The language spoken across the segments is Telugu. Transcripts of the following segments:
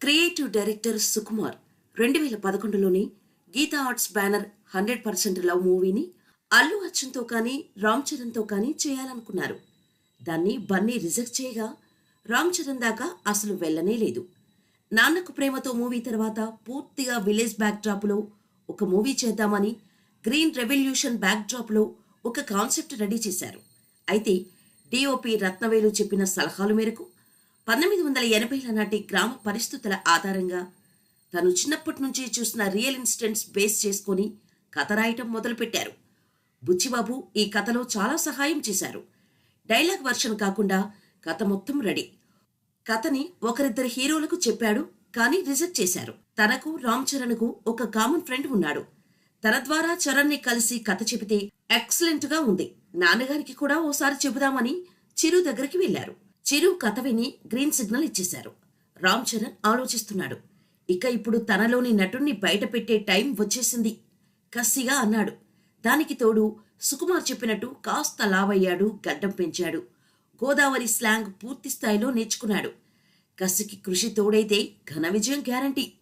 క్రియేటివ్ డైరెక్టర్ సుకుమార్ రెండు వేల పదకొండులోని Geetha arts banner hundred percent love మూవీని అల్లు అర్జున్తో కానీ రామ్ చరణ్తో కానీ చేయాలనుకున్నారు. దాన్ని బన్నీ రిజెక్ట్ చేయగా రామ్ చరణ్ దాకా అసలు వెళ్ళనే లేదు. నాన్నకు ప్రేమతో మూవీ తర్వాత పూర్తిగా విలేజ్ బ్యాక్ డ్రాప్లో ఒక మూవీ చేద్దామని గ్రీన్ రెవల్యూషన్ బ్యాక్ డ్రాప్లో ఒక కాన్సెప్ట్ రెడీ చేశారు. అయితే డిఓపి రత్నవేలు చెప్పిన సలహాల మేరకు పంతొమ్మిది వందల ఎనభైల నాటి గ్రామ పరిస్థితుల ఆధారంగా తను చిన్నప్పటి నుంచి చూసిన రియల్ ఇన్సిడెంట్స్ బేస్ చేసుకొని కథ రాయటం మొదలుపెట్టారు. బుచ్చిబాబు ఈ కథలో చాలా సహాయం చేశారు. డైలాగ్ వర్షన్ కాకుండా కథ మొత్తం రెడీ. కథని ఒకరిద్దరు హీరోలకు చెప్పాడు కానీ రిజెక్ట్ చేశారు. తనకు రామ్ చరణ్కు ఒక కామన్ ఫ్రెండ్ ఉన్నాడు. తన ద్వారా చరణ్ని కలిసి కథ చెబితే ఎక్సలెంట్గా ఉంది. నాన్నగారికి కూడా ఓసారి చెబుదామని చిరు దగ్గరికి వెళ్ళారు చిరు కథ విని గ్రీన్ సిగ్నల్ ఇచ్చేశారు. రామ్ చరణ్ ఆలోచిస్తున్నాడు. ఇక ఇప్పుడు తనలోని నటుణ్ణి బయట పెట్టే టైం వచ్చేసింది. కసిగా అన్నాడు. దానికి తోడు సుకుమార్ చెప్పినట్టు కాస్త లావయ్యాడు గడ్డం పెంచాడు. గోదావరి స్లాంగ్ పూర్తి స్థాయిలో నేర్చుకున్నాడు. కసికి కృషి తోడైతే ఘన విజయం గ్యారంటీ.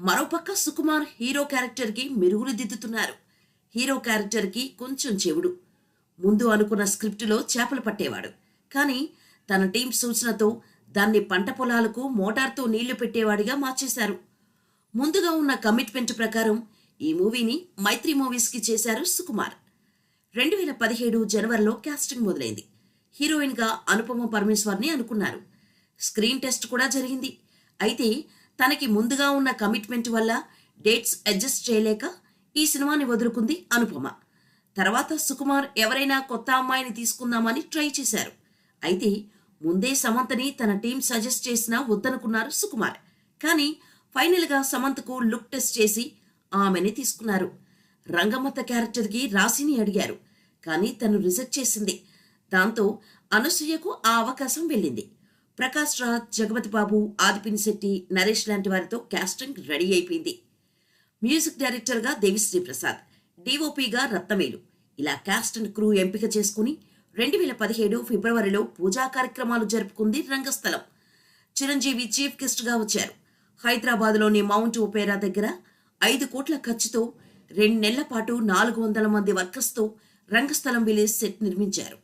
మరోపక్క సుకుమార్ హీరో క్యారెక్టర్కి మెరుగులు దిద్దుతున్నారు. హీరో క్యారెక్టర్కి కొంచెం చెవుడు. ముందు అనుకున్న స్క్రిప్టులో చేపలు పట్టేవాడు. కానీ తన టీం సూచనతో దాన్ని పంట పొలాలకు మోటార్తో నీళ్ళు పెట్టేవాడిగా మార్చేశారు. ముందుగా ఉన్న కమిట్మెంట్ ప్రకారం ఈ మూవీని మైత్రి మూవీస్కి చేశారు సుకుమార్. రెండు వేల పదిహేడు జనవరిలో క్యాస్టింగ్ మొదలైంది. హీరోయిన్గా అనుపమ పరమేశ్వర్ని అనుకున్నారు. స్క్రీన్ టెస్ట్ కూడా జరిగింది. అయితే తనకి ముందుగా ఉన్న కమిట్మెంట్ వల్ల డేట్స్ అడ్జస్ట్ చేయలేక ఈ సినిమాని వదులుకుంది అనుపమ. తర్వాత సుకుమార్ ఎవరైనా కొత్త అమ్మాయిని తీసుకుందామని ట్రై చేశారు. అయితే ముందే సమంతని తన టీం సజెస్ట్ చేసినా వద్దనుకున్నారు సుకుమార్. కానీ ఫైనల్గా సమంతకు లుక్ టెస్ట్ చేసి ఆమెని తీసుకున్నారు. రంగమత క్యారెక్టర్కి రాశిని అడిగారు. కానీ తను రిజెక్ట్ చేసింది. దాంతో అనసూయకు ఆ అవకాశం వెళ్ళింది. ప్రకాష్ రాజ్ జగపతి బాబు ఆదిపిని శెట్టి నరేష్ లాంటి వారితో క్యాస్టింగ్ రెడీ అయిపోయింది. మ్యూజిక్ డైరెక్టర్గా దేవిశ్రీ ప్రసాద్ డిఓపిగా రత్నవేలు ఇలా క్యాస్ట్ అండ్ క్రూ ఎంపిక చేసుకుని రెండు వేల పదిహేడు ఫిబ్రవరిలో పూజా కార్యక్రమాలు జరుపుకుంది రంగస్థలం. చిరంజీవి చీఫ్ గెస్ట్గా వచ్చారు. హైదరాబాద్లోని మౌంట్ ఒపేరా దగ్గర ఐదు కోట్ల ఖర్చుతో రెండు నెలల పాటు నాలుగు వందల మంది వర్కర్స్తో రంగస్థలం విలేజ్ సెట్ నిర్మించారు.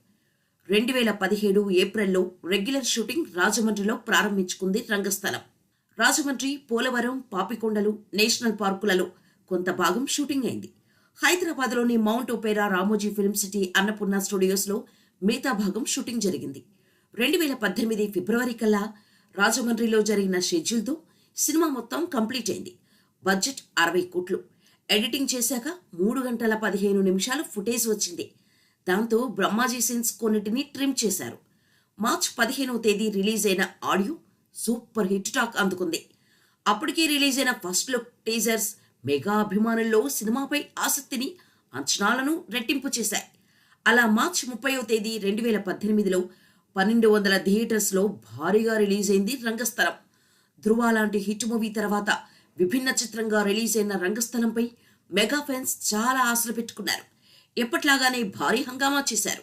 రెండు వేల పదిహేడు ఏప్రిల్లో రెగ్యులర్ షూటింగ్ రాజమండ్రిలో ప్రారంభించుకుంది రంగస్థలం. రాజమండ్రి పోలవరం పాపికొండలు నేషనల్ పార్కులలో కొంత భాగం షూటింగ్ అయింది. హైదరాబాద్లోని Mount Opera Ramoji film city Annapurna స్టూడియోస్లో మిగతా భాగం షూటింగ్ జరిగింది. రెండు వేల పద్దెనిమిది ఫిబ్రవరి కల్లా రాజమండ్రిలో జరిగిన షెడ్యూల్తో సినిమా మొత్తం కంప్లీట్ అయింది. బడ్జెట్ అరవై కోట్లు. ఎడిటింగ్ చేశాక మూడు గంటల పదిహేను నిమిషాలు ఫుటేజ్ వచ్చింది. దాంతో బ్రహ్మాజీ సీన్స్ కొన్నిటిని ట్రిమ్ చేశారు. మార్చ్ పదిహేనవ తేదీ రిలీజ్ అయిన ఆడియో సూపర్ హిట్ టాక్ అందుకుంది. అప్పటికే రిలీజ్ అయిన ఫస్ట్ లుక్ టీజర్స్ మెగా అభిమానుల్లో సినిమాపై ఆసక్తిని అంచనాలను రెట్టింపు చేశాయి. అలా మార్చి ముప్పైవ తేదీ రెండు వేల పద్దెనిమిదిలో పన్నెండు వందల థియేటర్స్లో భారీగా రిలీజ్ అయింది రంగస్థలం. ధృవ లాంటి హిట్ మూవీ తర్వాత విభిన్న చిత్రంగా రిలీజ్ అయిన రంగస్థలంపై మెగా ఫ్యాన్స్ చాలా ఆశలు పెట్టుకున్నారు. ఎప్పట్లాగానే భారీ హంగామా చేశారు.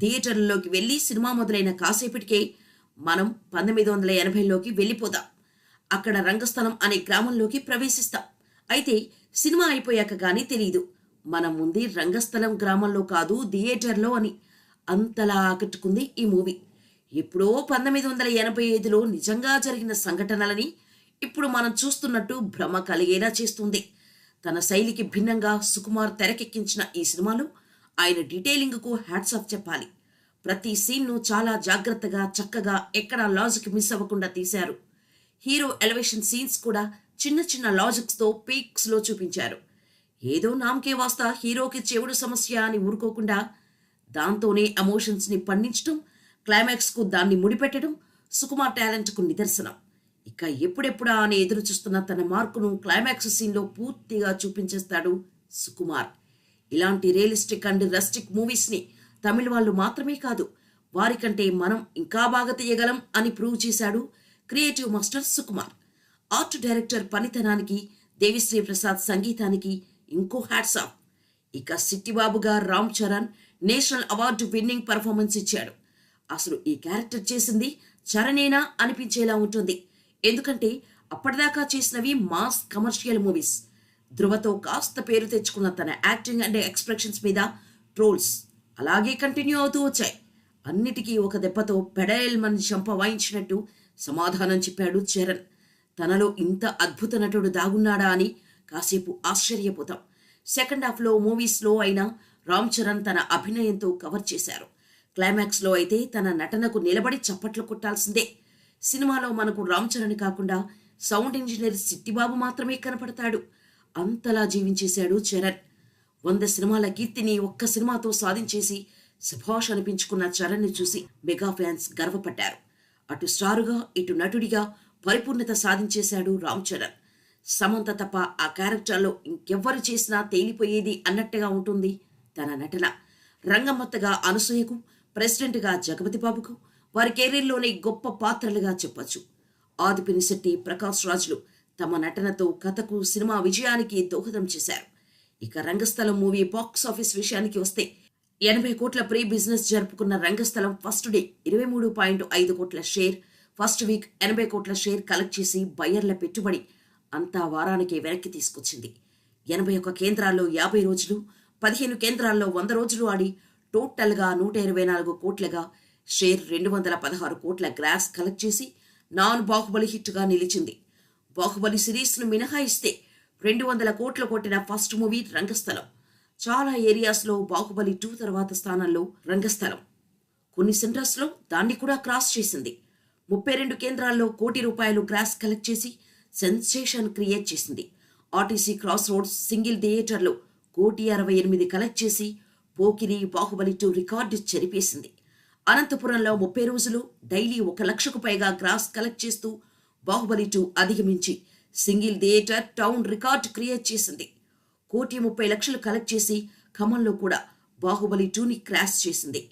థియేటర్లలోకి వెళ్ళి సినిమా మొదలైన కాసేపటికే మనం పంతొమ్మిది వందల ఎనభైలోకి వెళ్ళిపోదాం. అక్కడ రంగస్థలం అనే గ్రామంలోకి ప్రవేశిస్తాం. అయితే సినిమా అయిపోయాక కానీ తెలియదు మనం ఉంది రంగస్థలం గ్రామంలో కాదు థియేటర్లో అని అంతలా ఆకట్టుకుంది ఈ మూవీ. ఎప్పుడో పంతొమ్మిది వందల ఎనభై ఐదులో నిజంగా జరిగిన సంఘటనలని ఇప్పుడు మనం చూస్తున్నట్టు భ్రమ కలిగేలా చేస్తుంది. తన శైలికి భిన్నంగా సుకుమార్ తెరకెక్కించిన ఈ సినిమాలో ఆయన డీటెయిలింగ్కు హ్యాట్స్ ఆఫ్ చెప్పాలి. ప్రతి సీన్ను చాలా జాగ్రత్తగా చక్కగా ఎక్కడా లాజిక్ మిస్ అవ్వకుండా తీశారు. హీరో ఎలివేషన్ సీన్స్ కూడా చిన్న చిన్న లాజిక్స్తో పీక్స్లో చూపించారు. ఏదో నామకే వాస్తా హీరోకి చెవుడు సమస్య అని ఊరుకోకుండా దాంతోనే ఎమోషన్స్ని పండించడం క్లైమాక్స్కు దాన్ని ముడిపెట్టడం సుకుమార్ టాలెంట్కు నిదర్శనం. ఇక ఎప్పుడెప్పుడా అని ఎదురు చూస్తున్న తన మార్కును క్లైమాక్స్ సీన్లో పూర్తిగా చూపించేస్తాడు సుకుమార్. ఇలాంటి రియలిస్టిక్ అండ్ రస్టిక్ మూవీస్ని తమిళ వాళ్ళు మాత్రమే కాదు వారికంటే మనం ఇంకా బాగా తీయగలం అని ప్రూవ్ చేశాడు creative master Sukumar. Art director పనితనానికి Devi Sri Prasad సంగీతానికి ఇంకో హ్యాట్స్ ఆఫ్ ఇక సిట్టిబాబుగా Ram Charan national award winning performance ఇచ్చాడు. అసలు ఈ క్యారెక్టర్ చేసింది చరణేనా అనిపించేలా ఉంటుంది. ఎందుకంటే అప్పటిదాకా చేసినవి మాస్ కమర్షియల్ మూవీస్. ధృవతో కాస్త పేరు తెచ్చుకున్న తన యాక్టింగ్ అండ్ ఎక్స్ప్రెషన్స్ మీద ట్రోల్స్ అలాగే కంటిన్యూ అవుతూ వచ్చాయి. అన్నిటికీ ఒక దెబ్బతో పెడయల్ మన చంప వాయించినట్టు సమాధానం చెప్పాడు చరణ్. తనలో ఇంత అద్భుత నటుడు దాగున్నాడా అని కాసేపు ఆశ్చర్యపోతాం. సెకండ్ హాఫ్లో మూవీస్లో అయినా రామ్ చరణ్ తన అభినయంతో కవర్ చేశారు. క్లైమాక్స్లో అయితే తన నటనకు నిలబడి చప్పట్లు కొట్టాల్సిందే. సినిమాలో మనకు రామ్ చరణ్ కాకుండా సౌండ్ ఇంజనీర్ సిట్టిబాబు మాత్రమే కనపడతాడు. అంతలా జీవించేశాడు చరణ్. వంద సినిమాల కీర్తిని ఒక్క సినిమాతో సాధించేసి సుభాష్ అనిపించుకున్న చరణ్ని చూసి మెగా ఫ్యాన్స్ గర్వపడ్డారు. అటు స్టారుగా ఇటు నటుడిగా పరిపూర్ణత సాధించేశాడు రామ్ చరణ్. సమంత తప్ప ఆ క్యారెక్టర్లో ఇంకెవ్వరు చేసినా తేలిపోయేది అన్నట్టుగా ఉంటుంది తన నటన. రంగమ్మత్తగా అనసూయకు ప్రెసిడెంట్గా జగపతి బాబుకు వారి కెరీర్లోనే గొప్ప పాత్రలుగా చెప్పొచ్చు. ఆదిపినిశెట్టి ప్రకాష్ రాజులు తమ నటనతో కథకు సినిమా విజయానికి దోహదం చేశారు. ఇక రంగస్థలం మూవీ బాక్స్ ఆఫీస్ విషయానికి వస్తే ఎనభై కోట్ల ప్రీ బిజినెస్ జరుపుకున్న రంగస్థలం ఫస్ట్ డే ఇరవై మూడు పాయింట్ ఐదు కోట్ల షేర్ ఫస్ట్ వీక్ ఎనభై కోట్ల షేర్ కలెక్ట్ చేసి బయ్యర్ల పెట్టుబడి అంతా వారానికి వెనక్కి తీసుకొచ్చింది. ఎనభై ఒక్క కేంద్రాల్లో యాభై రోజులు పదిహేను కేంద్రాల్లో వంద రోజులు ఆడి టోటల్గా నూట ఇరవై నాలుగు కోట్లగా షేర్ రెండు వందల పదహారు కోట్ల గ్రాస్ కలెక్ట్ చేసి నాన్ బాహుబలి హిట్గా నిలిచింది. బాహుబలి సిరీస్ను మినహాయిస్తే రెండు వందల కోట్లు కొట్టిన ఫస్ట్ మూవీ రంగస్థలం. చాలా ఏరియాస్లో బాహుబలి టూ తర్వాత స్థానంలో రంగస్థలం. కొన్ని సెంటర్స్లో దాన్ని కూడా క్రాస్ చేసింది. ముప్పై రెండు కేంద్రాల్లో కోటి రూపాయలు గ్రాస్ కలెక్ట్ చేసి సెన్సేషన్ క్రియేట్ చేసింది. ఆర్టీసీ క్రాస్ రోడ్స్ సింగిల్ థియేటర్లో కోటి అరవై ఎనిమిది కలెక్ట్ చేసి పోకిరి బాహుబలి టూ రికార్డు చెరిపేసింది. అనంతపురంలో ముప్పై రోజులు డైలీ ఒక లక్షకు పైగా గ్రాస్ కలెక్ట్ చేస్తూ బాహుబలి టూ అధిగమించి single theatre town record create చేసింది. కోటి ముప్పై లక్షలు కలెక్ట్ చేసి ఖమ్మంలో కూడా బాహుబలి టూని క్రాష్ చేసింది.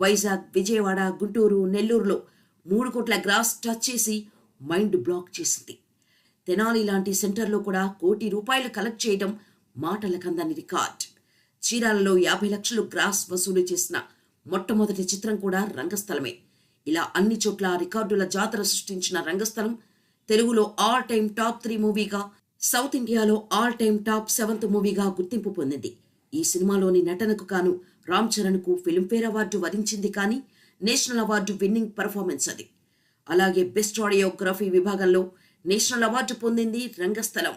వైజాగ్ విజయవాడ గుంటూరు నెల్లూరులో మూడు కోట్ల గ్రాస్ టచ్ చేసి మైండ్ బ్లాక్ చేసింది. తెనాలి లాంటి సెంటర్లో కూడా కోటి రూపాయలు కలెక్ట్ చేయడం మాటల కందని రికార్డ్. చీరాలలో యాభై లక్షలు గ్రాస్ వసూలు చేసిన మొట్టమొదటి చిత్రం కూడా రంగస్థలమే. ఇలా అన్ని చోట్ల రికార్డుల జాతర సృష్టించిన రంగస్థలం తెలుగులో ఆల్ టైమ్ టాప్ త్రీ మూవీగా సౌత్ ఇండియాలో ఆల్ టైమ్ టాప్ సెవెంత్ మూవీగా గుర్తింపు పొందింది. ఈ సినిమాలోని నటనకు కాను రామ్ చరణ్కు ఫిల్మ్ఫేర్ అవార్డు వరించింది కానీ నేషనల్ అవార్డు విన్నింగ్ పర్ఫార్మెన్స్ అది. అలాగే బెస్ట్ ఆడియోగ్రఫీ విభాగంలో నేషనల్ అవార్డు పొందింది రంగస్థలం.